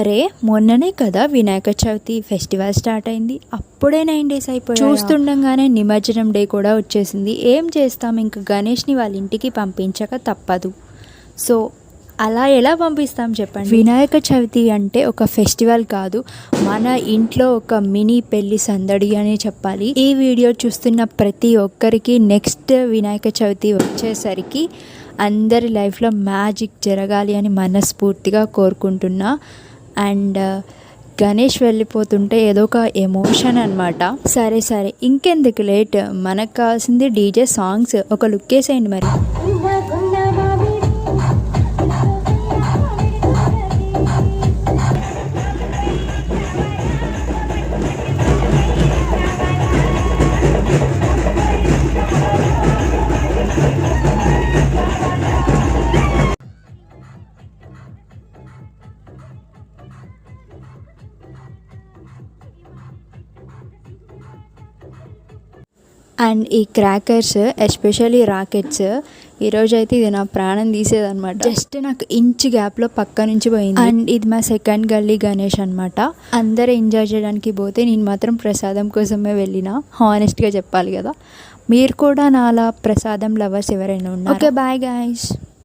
అరే మొన్ననే కదా వినాయక చవితి ఫెస్టివల్ స్టార్ట్ అయింది. అప్పుడే నైన్ డేస్ అయిపోయి చూస్తుండగానే నిమజ్జనం డే కూడా వచ్చేసింది. ఏం చేస్తాం? ఇంకా గణేష్ని వాళ్ళ ఇంటికి పంపించక తప్పదు. సో అలా ఎలా పంపిస్తాం చెప్పండి? వినాయక చవితి అంటే ఒక ఫెస్టివల్ కాదు. మన ఇంట్లో ఒక మినీ పెళ్ళి సందడి అని చెప్పాలి. ఈ వీడియో చూస్తున్న ప్రతి ఒక్కరికి నెక్స్ట్ వినాయక చవితి వచ్చేసరికి అందరి లైఫ్లో మ్యాజిక్ జరగాలి అని మనస్ఫూర్తిగా కోరుకుంటున్నా. అండ్ గణేష్ వెళ్ళిపోతుంటే ఏదో ఒక ఎమోషన్ అనమాట సరే సరే. ఇంకెందుకు లేట్? మనకు కావాల్సింది డీజే సాంగ్స్. ఒక లుక్ వేసేయండి మరి. అండ్ ఈ క్రాకర్స్ ఎస్పెషల్లీ రాకెట్స్ ఈరోజు అయితే ఇది నా ప్రాణం తీసేదనమాట జస్ట్ నాకు ఇంచ్ గ్యాప్లో పక్క నుంచి పోయింది. అండ్ ఇది మా సెకండ్ గల్లీ గణేష్ అనమాట అందరూ ఎంజాయ్ చేయడానికి పోతే నేను మాత్రం ప్రసాదం కోసమే వెళ్ళిన. హానెస్ట్గా చెప్పాలి కదా. మీరు కూడా నాలా ప్రసాదం లవర్స్ ఎవరైనా ఉన్నారు? Okay bye guys